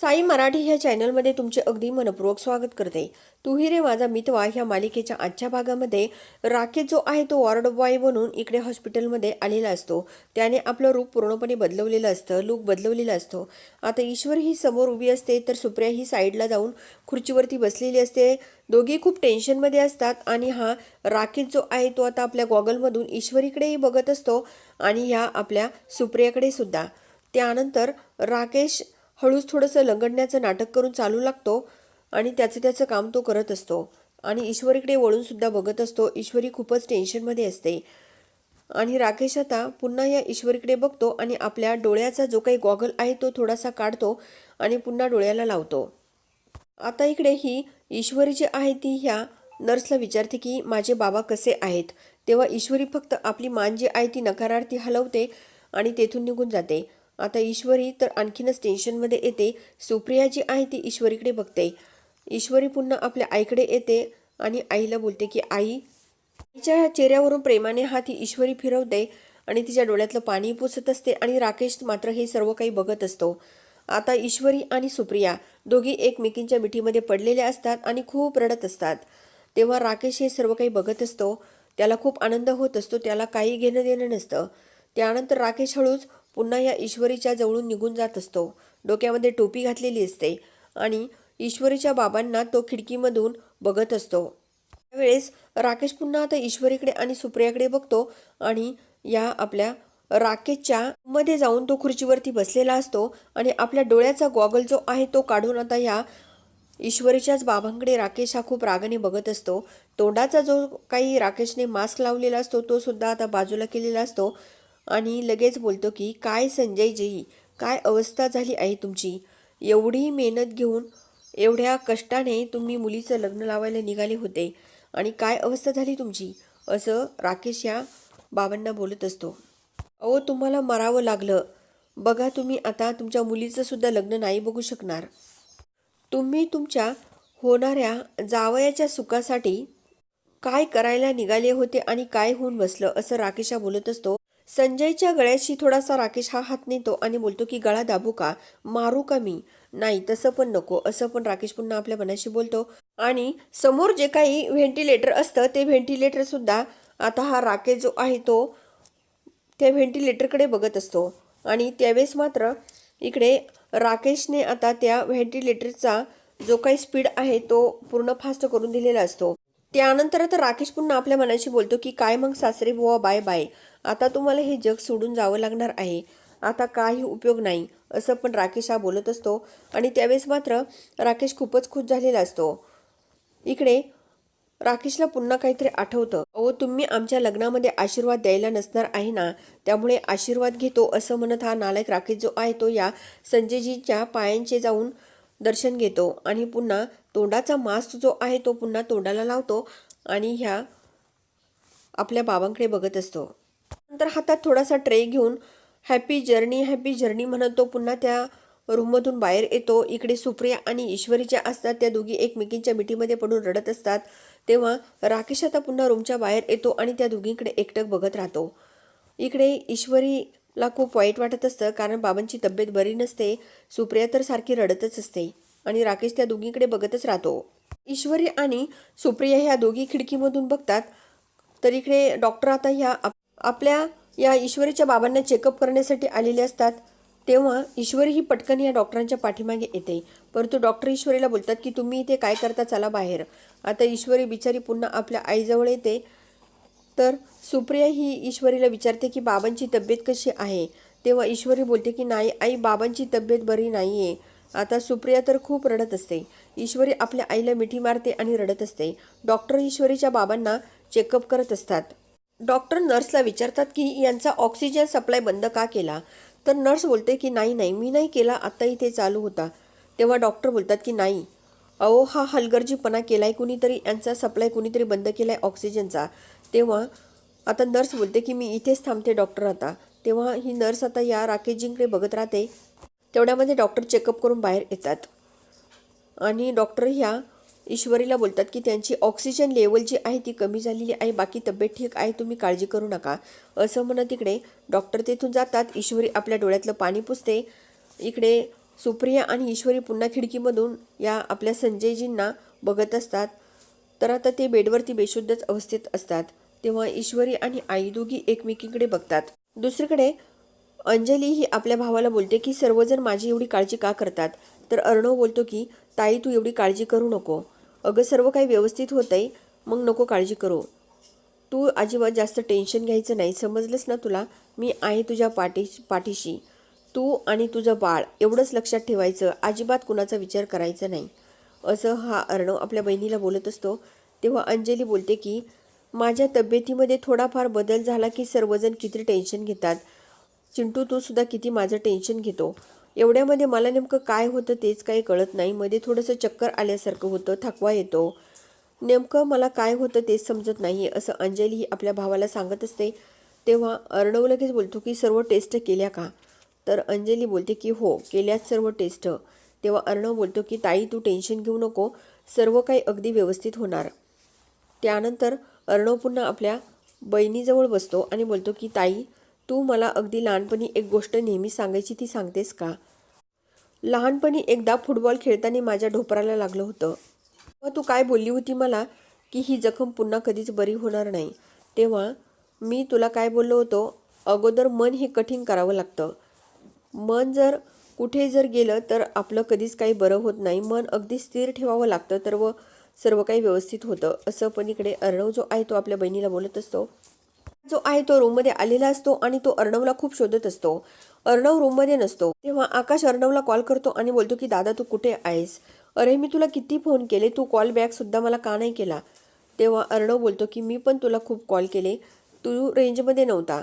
साई मराठी ह्या चॅनलमध्ये तुमचे अगदी मनपूर्वक स्वागत करते. तुही रे माझा मितवा ह्या मालिकेच्या आजच्या भागामध्ये राकेश जो आहे तो वॉर्ड बॉय बनून इकडे हॉस्पिटलमध्ये आलेला असतो. त्याने आपलं रूप पूर्णपणे बदलवलेलं असतं लूक बदलवलेला असतो. आता ईश्वर ही समोर उभी असते तर सुप्रिया ही साईडला जाऊन खुर्चीवरती बसलेली असते. दोघी खूप टेन्शनमध्ये असतात आणि हा राकेश जो आहे तो आता आपल्या गॉगलमधून ईश्वरीकडेही बघत असतो आणि ह्या आपल्या सुप्रियाकडे सुद्धा. त्यानंतर राकेश हळूच थोडंसं लंगडण्याचं नाटक करून चालू लागतो आणि त्याचं त्याचं काम तो करत असतो. आणि ईश्वरीकडे वळूनसुद्धा बघत असतो. ईश्वरी खूपच टेन्शनमध्ये असते. आणि राकेश आता पुन्हा या ईश्वरीकडे बघतो आणि आपल्या डोळ्याचा जो काही गॉगल आहे तो थोडासा काढतो आणि पुन्हा डोळ्याला लावतो. आता इकडे ही ईश्वरी जी आहे ती ह्या नर्सला विचारते की माझे बाबा कसे आहेत? तेव्हा ईश्वरी फक्त आपली मान जी आहे ती नकारार्थी हलवते आणि तेथून निघून जाते. आता ईश्वरी तर आणखीनच टेन्शनमध्ये येते. सुप्रिया जी आहे ती ईश्वरीकडे बघते. ईश्वरी पुन्हा आपल्या आईकडे येते आणि आईला बोलते की आई तिच्या चेहऱ्यावरून प्रेमाने हा ती ईश्वरी फिरवते आणि तिच्या डोळ्यातलं पाणी पुसत असते आणि राकेश मात्र हे सर्व काही बघत असतो. आता ईश्वरी आणि सुप्रिया दोघी एकमेकींच्या मिठीमध्ये पडलेल्या असतात आणि खूप रडत असतात. तेव्हा राकेश हे सर्व काही बघत असतो. त्याला खूप आनंद होत असतो. त्याला काही घेणं देणं नसतं. त्यानंतर राकेश हळूच पुन्हा या ईश्वरीच्या जवळून निघून जात असतो. डोक्यामध्ये टोपी घातलेली असते आणि ईश्वरीच्या बाबांना तो खिडकीमधून बघत असतो. त्यावेळेस राकेश पुन्हा आता ईश्वरीकडे आणि सुप्रियाकडे बघतो आणि या आपल्या राकेशच्या मध्ये जाऊन तो खुर्चीवरती बसलेला असतो आणि आपल्या डोळ्याचा गॉगल जो आहे तो काढून आता ह्या ईश्वरीच्याच बाबांकडे राकेश हा खूप रागाने बघत असतो. तोंडाचा जो काही राकेशने मास्क लावलेला असतो तो सुद्धा आता बाजूला केलेला असतो. आणि लगेच बोलतो की काय संजयजी काय अवस्था झाली आहे तुमची? एवढी मेहनत घेऊन एवढ्या कष्टाने तुम्ही मुलीचं लग्न लावायला निघाले होते आणि काय अवस्था झाली तुमची? असं राकेश या बाबांना बोलत असतो. अहो तुम्हाला मरावं लागलं. बघा तुम्ही आता तुमच्या मुलीचं सुद्धा लग्न नाही बघू शकणार. तुम्ही तुमच्या होणाऱ्या जावयाच्या सुखासाठी काय करायला निघाले होते आणि काय होऊन बसलं? असं राकेशा बोलत असतो. संजयच्या गळ्याशी थोडासा राकेश हा हात नेतो आणि बोलतो की गळा दाबू का? मारू का मी? नाही तसं पण नको असं पण राकेश पुन्हा आपल्या मनाशी बोलतो. आणि समोर जे काही व्हेंटिलेटर असतं ते व्हेंटिलेटर सुद्धा आता हा राकेश जो आहे तो त्या व्हेंटिलेटरकडे बघत असतो. आणि त्यावेळेस मात्र इकडे राकेशने आता त्या व्हेंटिलेटरचा जो काही स्पीड आहे तो पूर्ण फास्ट करून दिलेला असतो. त्यानंतर आता राकेश पुन्हा आपल्या मनाशी बोलतो की काय मग सासरे बुवा बाय बाय. आता तुम्हाला हे जग सोडून जावं लागणार आहे. आता काही उपयोग नाही. असं पण राकेश हा बोलत असतो. आणि त्यावेळेस मात्र राकेश खूपच खुश झालेला असतो. इकडे राकेशला पुन्हा काहीतरी आठवतं. अहो तुम्ही आमच्या लग्नामध्ये आशीर्वाद द्यायला नसणार आहे ना? त्यामुळे आशीर्वाद घेतो असं म्हणत हा नालायक राकेश जो आहे तो या संजयजीच्या पायांचे जाऊन दर्शन घेतो आणि पुन्हा तोंडाचा मास्क जो आहे तो पुन्हा तोंडाला लावतो आणि ह्या आपल्या बाबांकडे बघत असतो. नंतर हातात थोडासा ट्रे घेऊन हॅपी जर्नी हॅपी जर्नी म्हणत तो पुन्हा त्या रूममधून बाहेर येतो. इकडे सुप्रिया आणि ईश्वरीच्या असतात त्या दोघी एकमेकींच्या मिठीमध्ये पडून रडत असतात. तेव्हा राकेश आता पुन्हा रूमच्या बाहेर येतो आणि त्या दोघींकडे एकटक बघत राहतो. इकडे ईश्वरी ला खूप वाईट वाटत असतं कारण बाबांची तब्येत बरी नसते सुप्रिया तर सारखी रडतच असते आणि राकेश त्या दोघींकडे बघतच राहतो. ईश्वरी आणि सुप्रिया ह्या दोघी खिडकीमधून बघतात तर इकडे डॉक्टर आता ह्या आपल्या या ईश्वरीच्या बाबांना चेकअप करण्यासाठी आलेले असतात तेव्हा ईश्वरी ही पटकन या डॉक्टरांच्या पाठीमागे येते. परंतु डॉक्टर ईश्वरीला बोलतात की तुम्ही इथे काय करता? चला बाहेर. आता ईश्वरी बिचारी पुन्हा आपल्या आईजवळ येते तर सुप्रिया ही ईश्वरीला विचारते की बाबांची तब्येत कशी आहे? तेव्हा ईश्वरी बोलते की नाही आई बाबांची तब्येत बरी नाही आहे आता सुप्रिया तर खूप रडत असते. ईश्वरी आपल्या आईला मिठी मारते आणि रडत असते. डॉक्टर ईश्वरीच्या बाबांना चेकअप करत असतात. डॉक्टर नर्सला विचारतात की यांचा ऑक्सिजन सप्लाय बंद का केला? तर नर्स बोलते की नाही नाही मी नाही केला आत्ता इथे चालू होता. तेव्हा डॉक्टर बोलतात की नाही अहो हा हलगर्जीपणा केला आहे कुणीतरी यांचा सप्लाय कुणीतरी बंद केला आहे ऑक्सिजनचा. तेव्हा आता नर्स बोलते की मी इथेच थांबते डॉक्टर आता. तेव्हा ही नर्स आता या राकेशजींकडे बघत राहते. तेवढ्यामध्ये डॉक्टर चेकअप करून बाहेर येतात. आणि डॉक्टर ह्या ईश्वरीला बोलतात की त्यांची ऑक्सिजन लेवल जी आहे ती कमी झालेली आहे बाकी तब्येत ठीक आहे तुम्ही काळजी करू नका. असं म्हणत इकडे डॉक्टर तेथून जातात. ईश्वरी आपल्या डोळ्यातलं पाणी पुसते. इकडे सुप्रिया आणि ईश्वरी पुन्हा खिडकीमधून या आपल्या संजयजींना बघत असतात. तर आता ते बेडवरती बेशुद्धच अवस्थेत असतात. तेव्हा ईश्वरी आणि आई दोघी एकमेकींकडे बघतात. दुसरीकडे अंजली ही आपल्या भावाला बोलते की सर्वजण माझी एवढी काळजी का करतात तर अर्णव बोलतो की ताई तू एवढी काळजी करू नको. अगं सर्व काही व्यवस्थित होतंय मग नको काळजी करू. तू अजिबात जास्त टेन्शन घ्यायचं नाही. समजलंस ना तुला? मी आहे तुझ्या पाठी पाठीशी. तू आणि तुझं बाळ एवढंच लक्षात ठेवायचं. अजिबात कुणाचा विचार करायचा नाही. असं हा अर्णव आपल्या बहिणीला बोलत असतो. तेव्हा अंजली बोलते की माझ्या तब्येतीमध्ये थोडाफार बदल झाला की सर्वजण किती टेन्शन घेतात. चिंटू तू सुद्धा किती माझं टेन्शन घेतो. एवढ्यामध्ये मला नेमकं काय होतं तेच काही कळत नाही. मध्ये थोडंसं चक्कर आल्यासारखं होतं थकवा येतो. नेमकं मला काय होतं तेच समजत नाही असं अंजली ही आपल्या भावाला सांगत असते. तेव्हा अर्णव लगेच बोलतो की सर्व टेस्ट केल्या का? तर अंजली बोलते की हो केल्याच सर्व टेस्ट तेव्हा अर्णव बोलतो की ताई तू टेन्शन घेऊ नको. सर्व काही अगदी व्यवस्थित होणार. त्यानंतर अर्णव पुन्हा आपल्या बहिणीजवळ बसतो आणि बोलतो की ताई तू मला अगदी लहानपणी एक गोष्ट नेहमी सांगायची ती सांगतेस का? लहानपणी एकदा फुटबॉल खेळताना माझ्या ढोपराला लागलं होतं. मग तू काय बोलली होती मला की ही जखम पुन्हा कधीच बरी होणार नाही. तेव्हा मी तुला काय बोललो होतो? अगोदर मन हे कठीण करावं लागतं. मन जर कुठे जर गेलं तर आपलं कधीच काही बरं होत नाही. मन अगदी स्थिर ठेवावं लागतं तर व सर्व काही व्यवस्थित होतं. असं पण इकडे अर्णव जो आहे तो आपल्या बहिणीला बोलत असतो. जो आहे तो रूममध्ये आलेला असतो आणि तो अर्णवला खूप शोधत असतो. अर्णव रूममध्ये नसतो. तेव्हा आकाश अर्णवला कॉल करतो आणि बोलतो की दादा तू कुठे आहेस? अरे मी तुला किती फोन केले? तू कॉल बॅक सुद्धा मला का नाही केला? तेव्हा अर्णव बोलतो की मी पण तुला खूप कॉल केले. तू रेंजमध्ये नव्हता.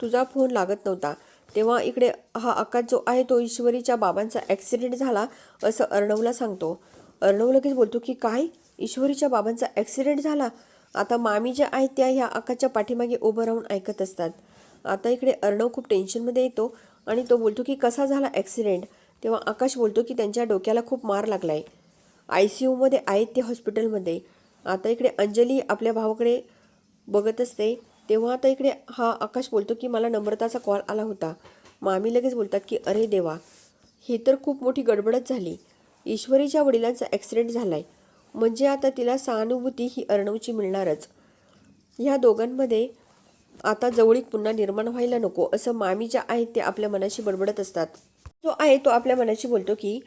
तुझा फोन लागत नव्हता. तेव्हा इकडे हा आकाश जो आहे तो ईश्वरीच्या बाबांचा ॲक्सिडेंट झाला असं अर्णवला सांगतो. अर्णव लगेच बोलतो की काय? ईश्वरीच्या बाबांचा ॲक्सिडेंट झाला. आता मामी ज्या आहेत त्या ह्या आकाशच्या पाठीमागे उभं राहून ऐकत असतात. आता इकडे अर्णव खूप टेन्शनमध्ये येतो आणि तो बोलतो की कसा झाला ॲक्सिडेंट तेव्हा आकाश बोलतो की त्यांच्या डोक्याला खूप मार लागला आहे आय सी यूमध्ये आहेत ते हॉस्पिटलमध्ये आता इकडे अंजली आपल्या भावाकडे बघत असते. तेव्हा आता इकडे हा आकाश बोलतो की मला नम्रताचा कॉल आला होता. मामी लगेच बोलतात की अरे देवा ही तर खूप मोठी गडबडच झाली. ईश्वरीच्या वडिलांचा ॲक्सिडेंट झाला आहे म्हणजे आता तिला सहानुभूती ही अर्णवची मिळणारच. ह्या दोघांमध्ये आता जवळीक पुन्हा निर्माण व्हायला नको असं मामी ज्या आहेत ते आपल्या मनाशी बडबडत असतात. जो आहे तो आपल्या मनाशी बोलतो की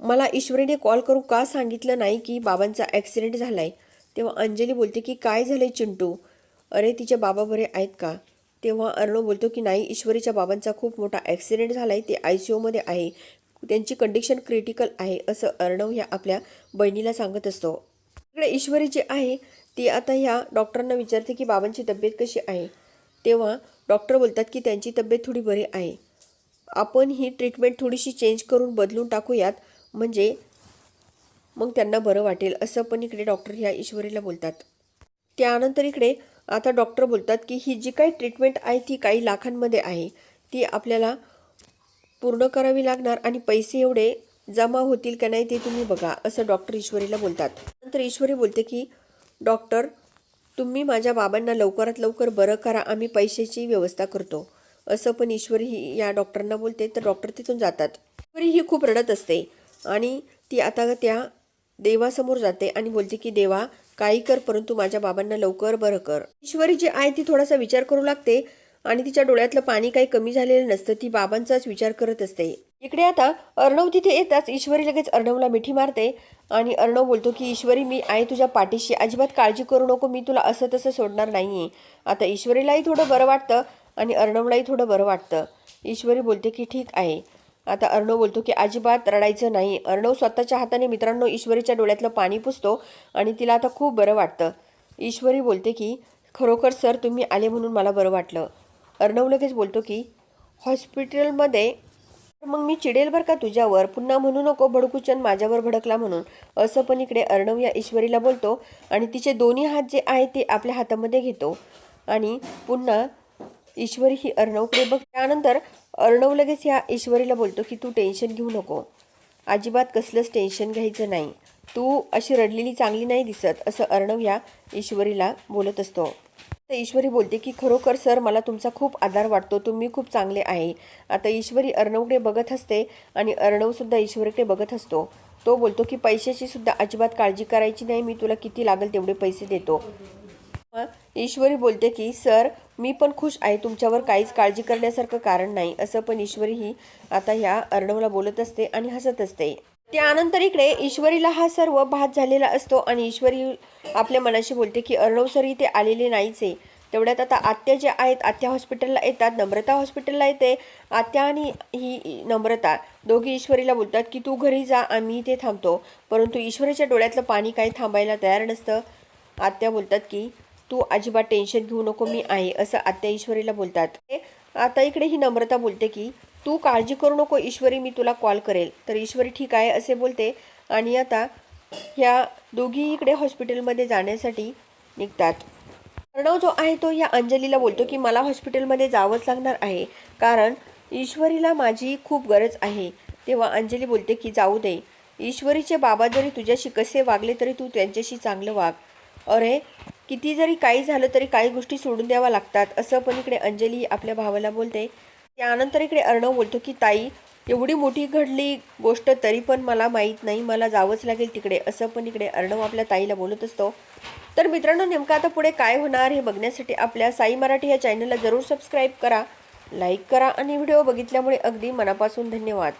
मला ईश्वरीने कॉल करू का सांगितलं नाही की बाबांचा ॲक्सिडेंट झाला आहे तेव्हा अंजली बोलते की काय झालं आहे चिंटू? अरे तिचे बाबा बरे आहेत का? तेव्हा अर्णव बोलतो की नाही ईश्वरीच्या बाबांचा खूप मोठा ॲक्सिडेंट झाला आहे ते आय सी यूमध्ये आहे. त्यांची कंडिशन क्रिटिकल आहे असं अर्णव ह्या आपल्या बहिणीला सांगत असतो. इकडे ईश्वरी जी आहे ती आता ह्या डॉक्टरांना विचारते की बाबांची तब्येत कशी आहे? तेव्हा डॉक्टर बोलतात की त्यांची तब्येत थोडी बरी आहे. आपण ही ट्रीटमेंट थोडीशी चेंज करून बदलून टाकूयात म्हणजे मग त्यांना बरं वाटेल असं पण इकडे डॉक्टर ह्या ईश्वरीला बोलतात. त्यानंतर इकडे आता डॉक्टर बोलतात की ही जी काही ट्रीटमेंट आहे ती काही लाखांमध्ये आहे. ती आपल्याला पूर्ण करावी लागणार आणि पैसे एवढे जमा होतील का नाही ते तुम्ही बघा असं डॉक्टर ईश्वरीला बोलतात. नंतर ईश्वरी बोलते की डॉक्टर तुम्ही माझ्या बाबांना लवकरात लवकर बरं करा आम्ही पैशाची व्यवस्था करतो. असं पण ईश्वरी ही या डॉक्टरांना बोलते तर डॉक्टर तिथून जातात. ईश्वरी ही खूप रडत असते आणि ती आता त्या देवासमोर जाते आणि बोलते की देवा काही कर परंतु माझ्या बाबांना लवकर बरं कर. ईश्वरी जी आहे ती थोडासा विचार करू लागते आणि तिच्या डोळ्यातलं पाणी काही कमी झालेलं नसतं ती बाबांचाच विचार करत असते. इकडे आता अर्णव तिथे येताच ईश्वरी लगेच अर्णवला मिठी मारते आणि अर्णव बोलतो की ईश्वरी मी आहे तुझ्या पाठीशी. अजिबात काळजी करू नको. मी तुला असं तसं सोडणार नाही आहे आता ईश्वरीलाही थोडं बरं वाटतं आणि अर्णवलाही थोडं बरं वाटतं. ईश्वरी बोलते की ठीक आहे. आता अर्णव बोलतो की अजिबात रडायचं नाही. अर्णव स्वतःच्या हाताने मित्रांनो ईश्वरीच्या डोळ्यातलं पाणी पुसतो आणि तिला आता खूप बरं वाटतं. ईश्वरी बोलते की खरोखर सर तुम्ही आले म्हणून मला बरं वाटलं. अर्णव लगेच बोलतो की हॉस्पिटलमध्ये? मग मी चिडेल बरं का तुझ्यावर? पुन्हा म्हणू नको भडकूचंद माझ्यावर भडकला म्हणून. असं पण इकडे अर्णव या ईश्वरीला बोलतो आणि तिचे दोन्ही हात जे आहे ते आपल्या हातामध्ये घेतो. आणि पुन्हा ईश्वरी ही अर्णवकडे बघ. त्यानंतर अर्णव लगेच ह्या ईश्वरीला बोलतो की तू टेन्शन घेऊ नको. अजिबात कसलंच टेन्शन घ्यायचं नाही. तू अशी रडलेली चांगली नाही दिसत असं अर्णव या ईश्वरीला बोलत असतो. तर ईश्वरी बोलते की खरोखर सर मला तुमचा खूप आधार वाटतो. तुम्ही खूप चांगले आहे. आता ईश्वरी अर्णवकडे बघत असते आणि अर्णवसुद्धा ईश्वरीकडे बघत असतो. तो बोलतो की पैशाची सुद्धा अजिबात काळजी करायची नाही. मी तुला किती लागेल तेवढे पैसे देतो. ईश्वरी बोलते की सर मी पण खुश आहे. तुमच्यावर काहीच काळजी करण्यासारखं कारण नाही. असं पण ईश्वरी ही आता ह्या अर्णवला बोलत असते आणि हसत असते. त्यानंतर इकडे ईश्वरीला हा सर्व भात झालेला असतो आणि ईश्वरी आपल्या मनाशी बोलते की अर्णव सर इथे आलेले नाहीच. आहे तेवढ्यात आता आत्या ज्या आहेत आत्या हॉस्पिटलला येतात नम्रता हॉस्पिटलला येते. आत्या आणि ही नम्रता दोघी ईश्वरीला बोलतात की तू घरी जा आम्ही इथे थांबतो. परंतु ईश्वरीच्या डोळ्यातलं पाणी काही थांबायला तयार नसतं. आत्या बोलतात की तू अजिबात टेन्शन घेऊ नको मी आहे असं आत्या ईश्वरीला बोलतात. आता इकडे ही नम्रता बोलते की तू काळजी करू नको ईश्वरी मी तुला कॉल करेल. तर ईश्वरी ठीक आहे असे बोलते. आणि आता ह्या दोघी इकडे हॉस्पिटलमध्ये जाण्यासाठी निघतात. प्रणव जो आहे तो या अंजलीला बोलतो की मला हॉस्पिटलमध्ये जावंच लागणार आहे. कारण ईश्वरीला माझी खूप गरज आहे. तेव्हा अंजली बोलते की जाऊ दे. ईश्वरीचे बाबा जरी तुझ्याशी कसे वागले तरी तू त्यांच्याशी चांगलं वाग. अरे किती जरी काही झालं तरी काही गोष्टी सोडून द्याव्या लागतात. असं पण इकडे अंजली आपल्या भावाला बोलते. त्यानंतर इकडे अर्णव बोलतो की ताई एवढी मोठी घडली गोष्ट तरी पण मला माहीत नाही. मला जावंच लागेल तिकडे. असं पण इकडे अर्णव आपल्या ताईला बोलत असतो. तर मित्रांनो नेमकं आता पुढे काय होणार हे बघण्यासाठी आपल्या साई मराठी या चॅनलला जरूर सबस्क्राईब करा लाईक करा आणि व्हिडिओ बघितल्यामुळे अगदी मनापासून धन्यवाद.